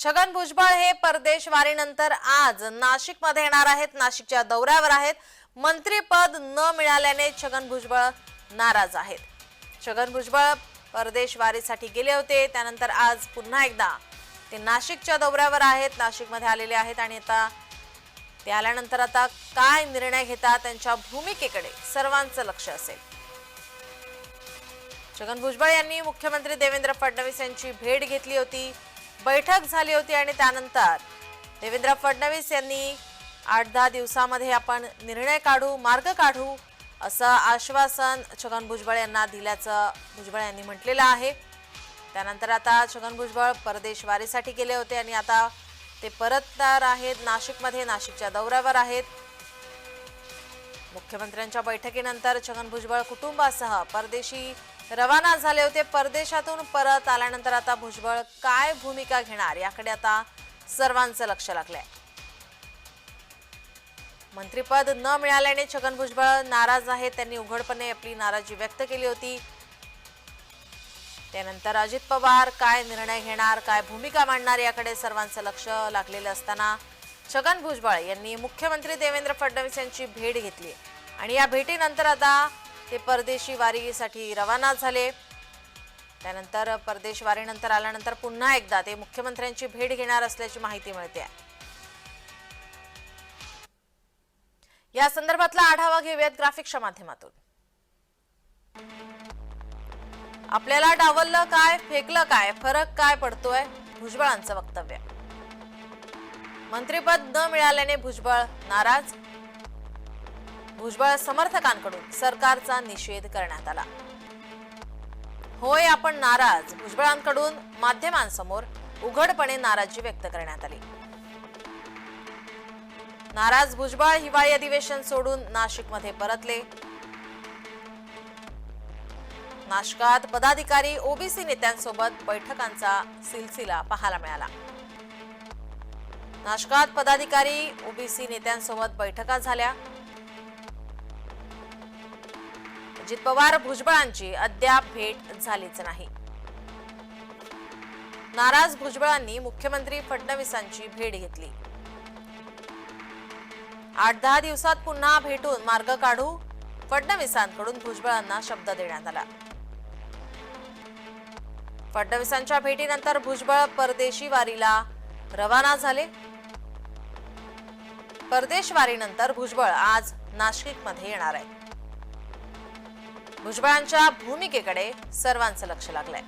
छगन भुजबळ हे परदेशवारीनंतर आज नाशिकमध्ये येणार आहेत. नाशिकच्या दौऱ्यावर आहेत. मंत्रीपद न मिळाल्याने छगन भुजबळ नाराज आहेत. छगन भुजबळ परदेश वारीसाठी गेले होते. त्यानंतर आज पुन्हा एकदा ते नाशिकच्या दौऱ्यावर आहेत. नाशिकमध्ये आलेले आहेत आणि आता ते आल्यानंतर आता काय निर्णय घेतात त्यांच्या भूमिकेकडे सर्वांचं लक्ष असेल. छगन भुजबळ यांनी मुख्यमंत्री देवेंद्र फडणवीस यांची भेट घेतली होती. बैठक झाली होती आणि त्यानंतर देवेंद्र फडणवीस यांनी आठ दहा दिवसामध्ये आपण निर्णय काढू मार्ग काढू असं आश्वासन छगन भुजबळ यांना दिल्याचं भुजबळ यांनी म्हटलेलं आहे. त्यानंतर आता छगन भुजबळ परदेश वारीसाठी गेले होते आणि आता ते परतणार आहेत. नाशिकमध्ये नाशिकच्या दौऱ्यावर आहेत. मुख्यमंत्र्यांच्या बैठकीनंतर छगन भुजबळ कुटुंबासह परदेशी रवाना झाले होते. परदेशातून परत आल्यानंतर आता भुजबळ काय भूमिका घेणार? याकडे आता सर्वांचं लक्ष लागलंय. मंत्रीपद न मिळाल्याने छगन भुजबळ नाराज आहेत. त्यांनी उघडपणे आपली नाराजी व्यक्त केली होती. त्यानंतर अजित पवार काय निर्णय घेणार काय भूमिका मांडणार याकडे सर्वांचं लक्ष लागलेलं असताना छगन भुजबळ यांनी मुख्यमंत्री देवेंद्र फडणवीस यांची भेट घेतली. आणि या भेटीनंतर आता ते परदेशी वारीसाठी रवाना झाले. त्यानंतर परदेश वारीनंतर आल्यानंतर पुन्हा एकदा ते मुख्यमंत्र्यांची भेट घेणार असल्याची माहिती मिळते. या संदर्भातला आढावा घेऊयात ग्राफिक्सच्या माध्यमातून. आपल्याला डावललं काय फेकलं काय फरक काय पडतोय? भुजबळांचं वक्तव्य. मंत्रीपद न मिळाल्याने भुजबळ नाराज भुजबळ समर्थकांकडून सरकारचा निषेध करण्यात आला. होय आपण नाराज भुजबळांकडून माध्यमांसमोर उघडपणे नाराजी व्यक्त करण्यात आली. नाराज भुजबळ हिवाळी अधिवेशन सोडून नाशिकमध्ये परतले. नाशकात पदाधिकारी ओबीसी नेत्यांसोबत बैठकांचा सिलसिला पाहायला मिळाला. नाशकात पदाधिकारी ओबीसी नेत्यांसोबत बैठका झाल्या. अजित पवार भुजबळांची अद्याप भेट झालीच नाही. नाराज भुजबळांनी मुख्यमंत्री फडणवीसांची भेट घेतली. आठ दहा दिवसात पुन्हा भेटून मार्ग काढू फडणवीसांकडून भुजबळांना शब्द देण्यात आला. फडणवीसांच्या भेटीनंतर भुजबळ परदेशी वारीला रवाना झाले. परदेशवारीनंतर भुजबळ आज नाशिकमध्ये येणार आहे. भुजबळांच्या भूमिकेकडे सर्वांचं लक्ष लागलंय.